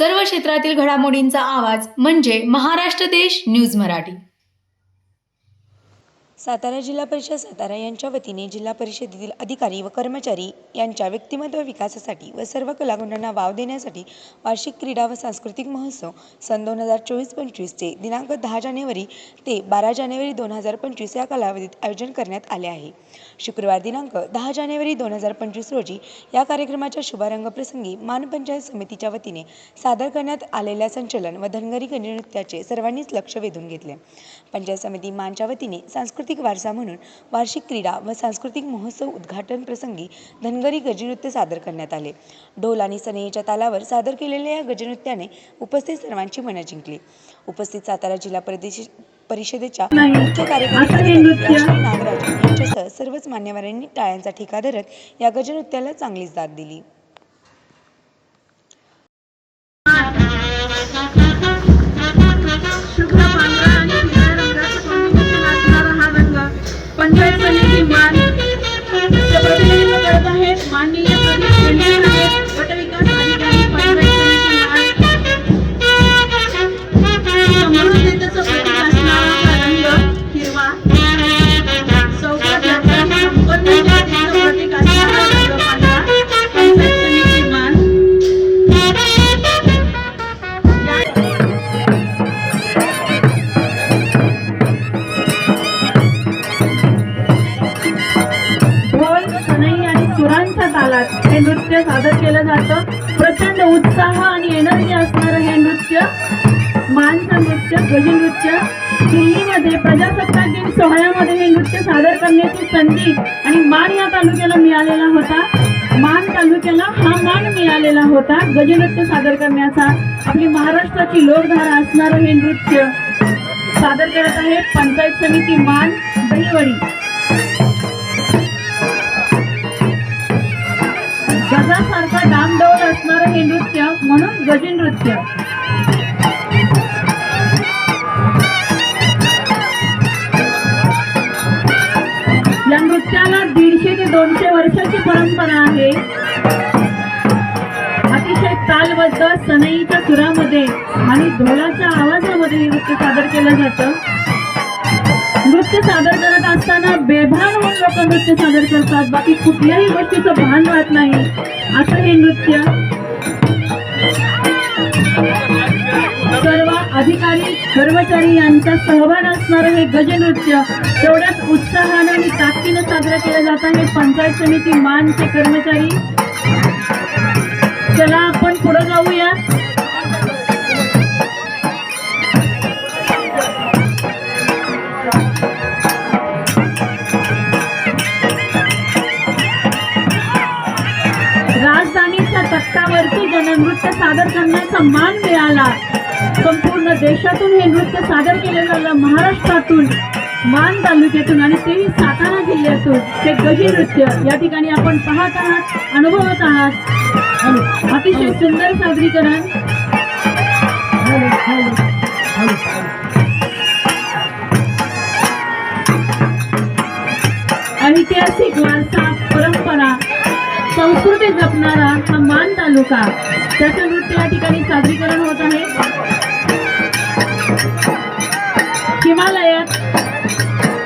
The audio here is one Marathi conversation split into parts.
सर्व क्षेत्रातील घडामोडींचा आवाज म्हणजे महाराष्ट्र देश न्यूज मराठी. सातारा जिल्हा परिषद सातारा यांच्या वतीने जिल्हा परिषदेतील अधिकारी व कर्मचारी यांच्या व्यक्तिमत्व विकासासाठी व सर्व कलागुणांना वाव देण्यासाठी वार्षिक क्रीडा व सांस्कृतिक महोत्सव सन दोन हजार चोवीस पंचवीसचे दिनांक दहा जानेवारी ते बारा जानेवारी दोन हजार पंचवीस या कालावधीत आयोजन करण्यात आले आहे. शुक्रवार दिनांक दहा जानेवारी दोन हजार पंचवीस रोजी या कार्यक्रमाच्या शुभारंभ प्रसंगी समितीच्या वतीने सादर करण्यात आलेल्या संचलन व धनगरी नृत्याचे सर्वांनीच लक्ष वेधून घेतले. पंचायत समिती मानच्या वतीने सांस्कृतिक वारसा म्हणून वार्षिक क्रीडा व सांस्कृतिक महोत्सव उद्घाटन प्रसंगी धनगरी गजनृत्य सादर करण्यात आले. ढोल आणि सनईच्या तालावर सादर केलेल्या या गजनृत्याने उपस्थित सर्वांची मनं जिंकली. उपस्थित सातारा जिल्हा प्रदेश परिषदेच्या मुख्य कार्यकारी नागराज यांच्यासह सर्वच मान्यवरांनी टाळ्यांचा ठिका धरत या गजनृत्याला चांगलीच दाद दिली. नृत्य सादर केलं जातं. प्रचंड उत्साह आणि एनर्जी असणारं हे नृत्य मानचं नृत्य गजनृत्य दिल्लीमध्ये प्रजासत्ताक दिन सोहळ्यामध्ये हे नृत्य सादर करण्याची संधी आणि मान या तालुक्याला मिळालेला होता. मान तालुक्याला हा मान मिळालेला होता. गजनृत्य सादर करण्याचा आपली महाराष्ट्राची लोकधारा असणारं हे नृत्य सादर करत आहे पंचायत समिती मान दहिवडी. म्हणून गजी नृत्य. या नृत्याला दीडशे ते दोनशे वर्षाची परंपरा आहे. अतिशय तालबद्ध सनईच्या सुरामध्ये आणि ढोलाच्या आवाजामध्ये हे नृत्य सादर केलं जातं. नृत्य सादर करत असताना बेभान होऊन लोक नृत्य सादर करतात. बाकी कुठल्याही गोष्टीचं भान राहत नाही. असं हे नृत्य. अधिकारी कर्मचारी यांचा सहभाग असणारं हे गजनृत्य तेवढ्याच उत्साहानं आणि ताकदीनं साजरं केलं जात आहे. पंचायत समिती मानचे कर्मचारी. चला आपण पुढे जाऊया. राजधानीच्या तत्तावरती जननृत्य सादर करण्याचा मान मिळाला. संपूर्ण देशातून हे नृत्य सादर केलं झालं महाराष्ट्रातून मान तालुक्यातून आणि तेही सातारा जिल्ह्यातून हे गजी नृत्य या ठिकाणी आपण पाहत आहात अनुभवत आहात. अतिशय सुंदर सादरीकरण. ऐतिहासिक वारसा परंपरा संस्कृती जपणारा हा मान तालुका. त्याचं नृत्य या ठिकाणी सादरीकरण होत आहे. हिमालयात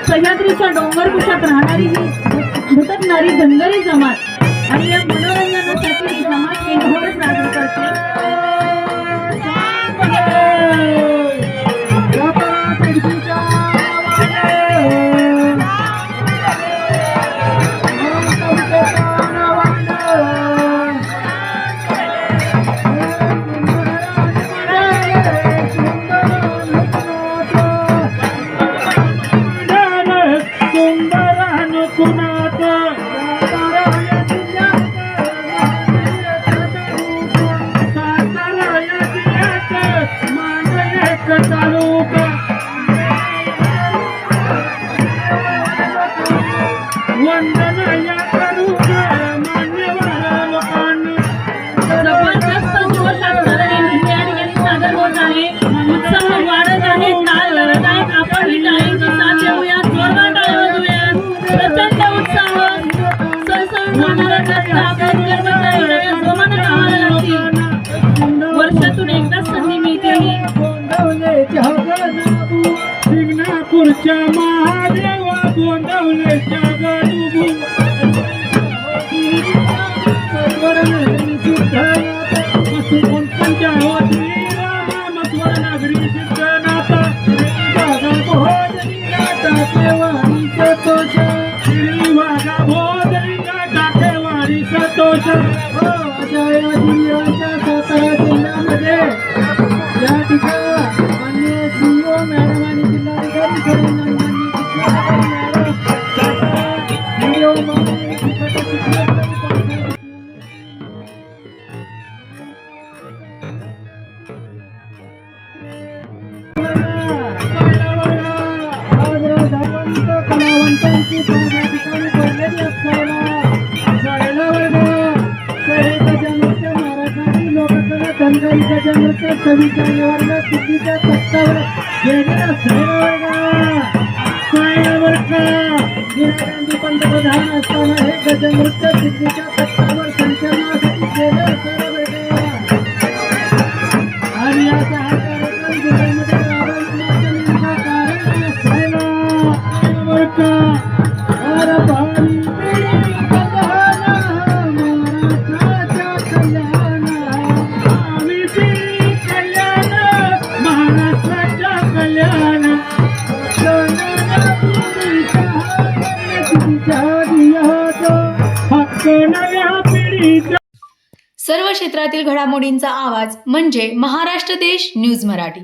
सह्याद्रीच्या डोंगर कुशात राहणारी ही भुटकणारी धनगरी जमात आणि या मनोरंजनासाठी जमात केंद्र साजरी करते. Yeah. धनगरी गजनृत्य सविता वर्ग सिद्धीच्या सत्तावर गेले असायला वर्ग इंदिरा गांधी पंतप्रधान असताना हे गजनृत्य सिद्धीच्या सत्तावर. सर्व क्षेत्रातील घडामोडींचा आवाज म्हणजे महाराष्ट्र देश न्यूज मराठी.